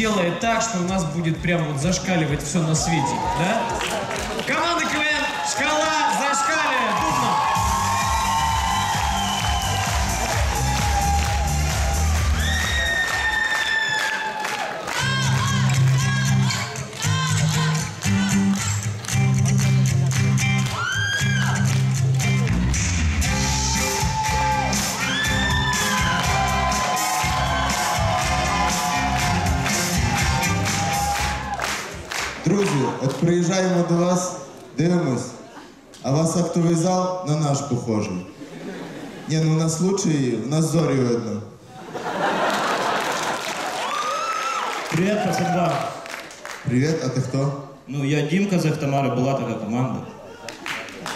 сделает так, что у нас будет прям вот зашкаливать все на свете, да? От приїжджаємо до вас, дивимось, а вас актовий зал на наш похожий. Ні, ну у нас лучший, у нас зорі видно. Привіт, пацанба. Привіт, а ти хто? Ну, я Дімка з Ахтамари, була така команда.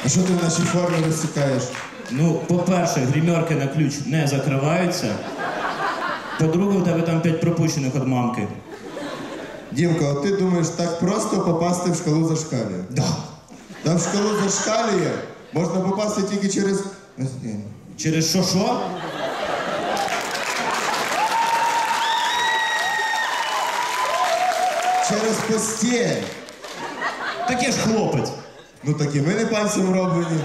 А що ти в нашій формі розсікаєш? Ну, по-перше, гримерки на ключ не закриваються. По-друге, у тебе там п'ять пропущених від мамки. Дімка, от ти думаєш, так просто попасти в шкалу зашкалює? Да. Там в шкалу зашкалює можна попасти тільки через. Через що що? Через постіль. Так я ж хлопець. Ну так і ми не пальцем роблені.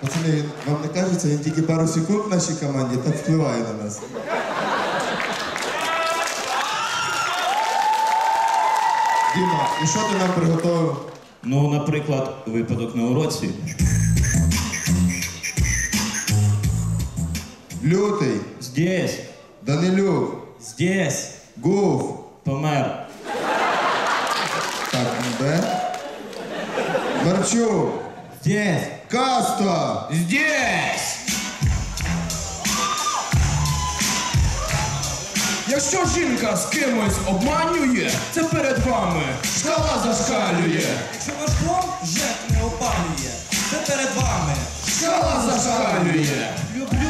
Пацани, він- вам не кажеться, він тільки пару секунд в нашій команді так впливає на нас. Діма, і що ти нам приготував? Ну, наприклад, випадок на уроці. Лютий, Здесь, Данилюк, здесь, Гуф, помер. так, МБ, Марчук, Здесь, Каста, здесь. Якщо жінка з кимось обманює, це перед вами шкала зашкалює. Якщо ваш дом ЖЕК не опалює, це перед вами. Шкала зашкалює. Люблю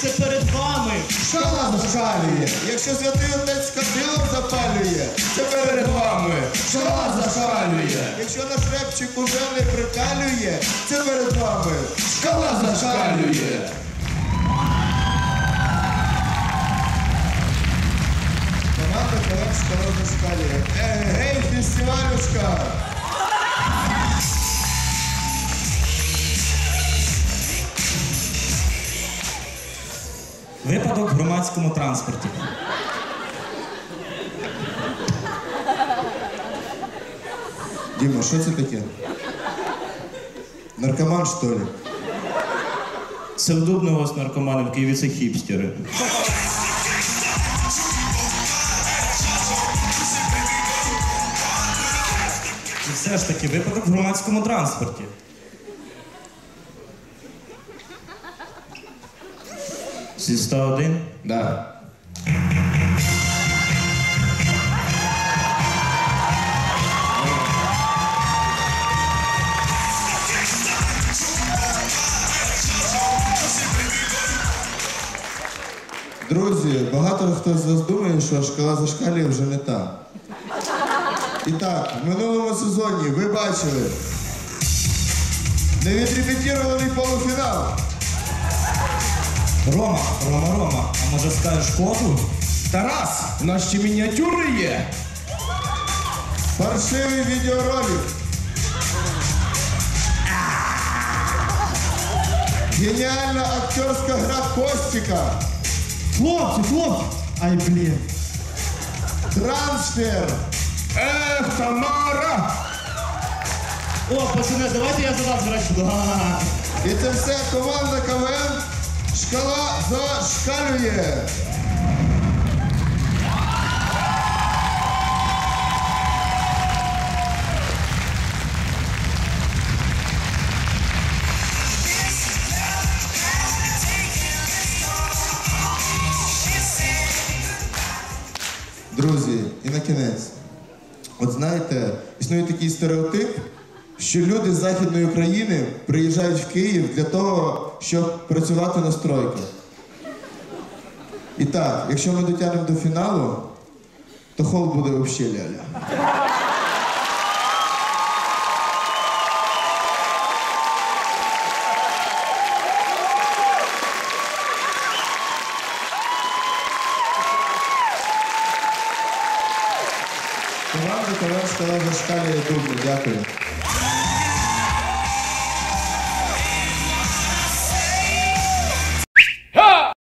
це перед вами. Шкала зашкалює. Якщо святий отець кадилом запалює, це Перед вами шкала зашкалює. Якщо наш репчик уже не прикалює, це перед вами. Шкала зашкалює. Команда КВН шкала зашкалює. Випадок в громадському транспорті. Діма, що це таке? Наркоман, що ли? Це в Дубного з наркомани в Києві це хіпстери. І все ж таки випадок в громадському транспорті. Зі 101. Да. Друзі, багато хто з вас думає, що шкала зашкалює вже не та. І так, в минулому сезоні ви бачили невідрепетірований полуфінал. Рома, Рома, Рома, а може скажеш коду? Тарас, у нас ще мініатюри є. Паршивий відеоролик. Геніальна актерська гра Костіка. Хлопці, хлопці! Ай, блін. Трансфер. Ех, Тамара! О, пацани, давайте я за вас зрачу. І це все команда КВН. Шкала зашкалює. Друзі, і на кінець. От знаєте, існує такий стереотип, що люди з Західної України приїжджають в Київ для того, щоб працювати на стройках. І так, якщо ми дотягнемо до фіналу, то хол буде взагалі ляля. Команда Коварська Лаза Шкалія Дубна. Дякую.